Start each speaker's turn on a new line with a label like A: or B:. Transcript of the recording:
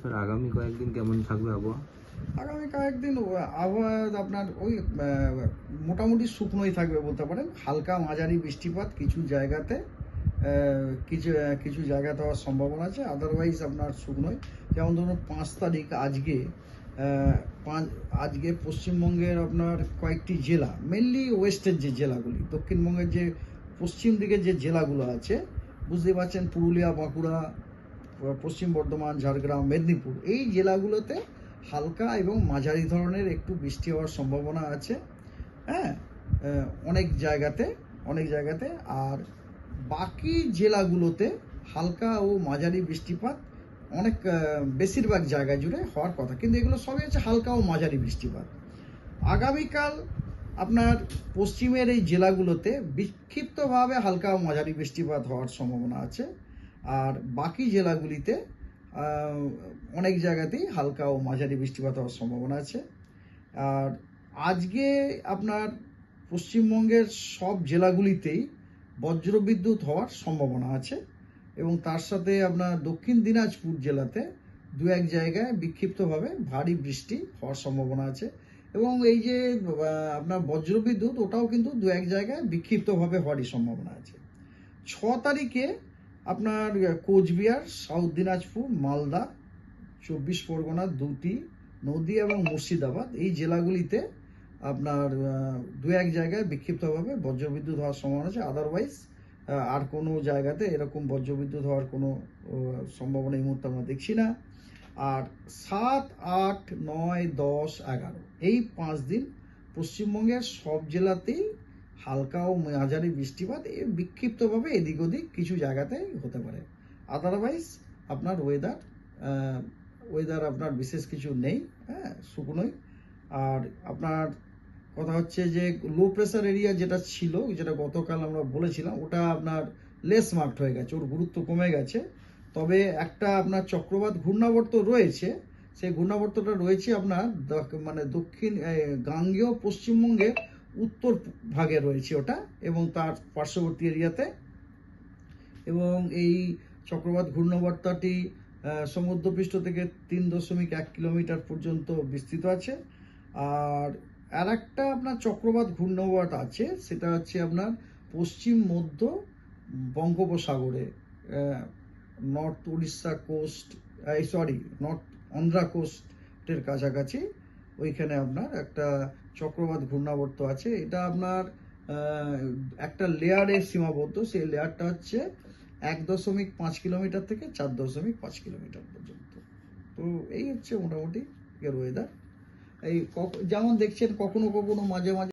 A: Sir আগামী কয়েকদিন কেমন থাকবে আবহাওয়া?
B: আগামী কয়েকদিন আবহাওয়া আপনার ওই মোটামুটি শুকনোই থাকবে বলতে পারেন। হালকা মাঝারি বৃষ্টিপাত কিছু জায়গাতে কিছু কিছু জায়গাতে হওয়ার সম্ভাবনা আছে আদারওয়াইজ আপনার শুকনোই। যেমন ধরুন, পাঁচ তারিখ আজকে পাঁচ, আজকে পশ্চিমবঙ্গের আপনার কয়েকটি জেলা মেনলি ওয়েস্টের যে জেলাগুলি, দক্ষিণবঙ্গের যে পশ্চিম দিকের যে জেলাগুলো আছে বুঝতে পারছেন, পুরুলিয়া, বাঁকুড়া পশ্চিম বর্ধমান, ঝাড়গ্রাম, মেদিনীপুর, এই জেলাগুলোতে হালকা এবং মাঝারি ধরনের একটু বৃষ্টি হওয়ার সম্ভাবনা আছে। হ্যাঁ অনেক জায়গাতে অনেক জায়গাতে। আর বাকি জেলাগুলোতে হালকা ও মাঝারি বৃষ্টিপাত অনেক বেশিরভাগ জায়গা জুড়ে হওয়ার কথা। কিন্তু এগুলো সবই হচ্ছে হালকা ও মাঝারি বৃষ্টিপাত। আগামীকাল আপনার পশ্চিমের এই জেলাগুলোতে বিক্ষিপ্তভাবে হালকা ও মাঝারি বৃষ্টিপাত হওয়ার সম্ভাবনা আছে। আর বাকি জেলাগুলিতে অনেক জায়গাতেই হালকা ও মাঝারি বৃষ্টিপাত হওয়ার সম্ভাবনা আছে। আর আজকে আপনার পশ্চিমবঙ্গের সব জেলাগুলিতেই বজ্রবিদ্যুৎ হওয়ার সম্ভাবনা আছে এবং তার সাথে আপনার দক্ষিণ দিনাজপুর জেলাতে দু এক জায়গায় বিক্ষিপ্তভাবে ভারী বৃষ্টি হওয়ার সম্ভাবনা আছে এবং এই যে আপনার বজ্রবিদ্যুৎ ওটাও কিন্তু দু এক জায়গায় বিক্ষিপ্তভাবে হওয়ারই সম্ভাবনা আছে। ছ তারিখে আপনার কোচবিহার, সাউথ দিনাজপুর, মালদা, চব্বিশ পরগনা, দুটি, নদী এবং মুর্শিদাবাদ। এই জেলাগুলিতে আপনার দু এক জায়গায় বিক্ষিপ্তভাবে বজ্রবিদ্যুৎ হওয়ার সম্ভাবনা আছে। আদারওয়াইজ আর কোনো জায়গাতে এরকম বজ্রবিদ্যুৎ হওয়ার কোনো সম্ভাবনা এই মুহূর্তে আমরা দেখছি না। আর সাত, আট, নয়, দশ, এগারো, এই পাঁচ দিন পশ্চিমবঙ্গের সব জেলাতেই হালকা ও মাঝারি বৃষ্টিপাত বিক্ষিপ্তভাবে এদিক ওদিক কিছু জায়গাতে হতে পারে। আদারওয়াইজ আপনার ওয়েদার ওয়েদার আপনার বিশেষ কিছু নেই হ্যাঁ শুকনোই। আর আপনার কথা হচ্ছে যে লো প্রেশার এরিয়া যেটা ছিল, যেটা গতকাল আমরা বলেছিলাম, ওটা আপনার লেস মার্কড হয়ে গেছে, ওর গুরুত্ব কমে গেছে। তবে একটা আপনার চক্রবাত ঘূর্ণাবর্ত রয়েছে, সেই ঘূর্ণাবর্তটা রয়েছে আপনার মানে দক্ষিণ গাঙ্গেয় পশ্চিমবঙ্গের উত্তর ভাগে রয়েছে ওটা এবং তার পার্শ্ববর্তী এরিয়াতে। এবং এই চক্রবাত ঘূর্ণাবর্তটি সমুদ্রপৃষ্ঠ থেকে তিন দশমিক এক কিলোমিটার পর্যন্ত বিস্তৃত আছে। আর আর একটা আপনার চক্রবাত ঘূর্ণাবর্ত আছে, সেটা হচ্ছে আপনার পশ্চিম মধ্য বঙ্গোপসাগরে north Orissa coast sorry, north Andhra কোস্টের কাছাকাছি। ওইখানে আপনার একটা চক্রবাত ঘূর্ণাবর্ত আছে। এটা আপনার একটা লেয়ারে সীমাবদ্ধ। সেই লেয়ারটা হচ্ছে এক দশমিক পাঁচ কিলোমিটার থেকে চার দশমিক পাঁচ কিলোমিটার পর্যন্ত। তো এই হচ্ছে মোটামুটি এর ওয়েদার এই যেমন দেখছেন কখনো কখনো মাঝে মাঝে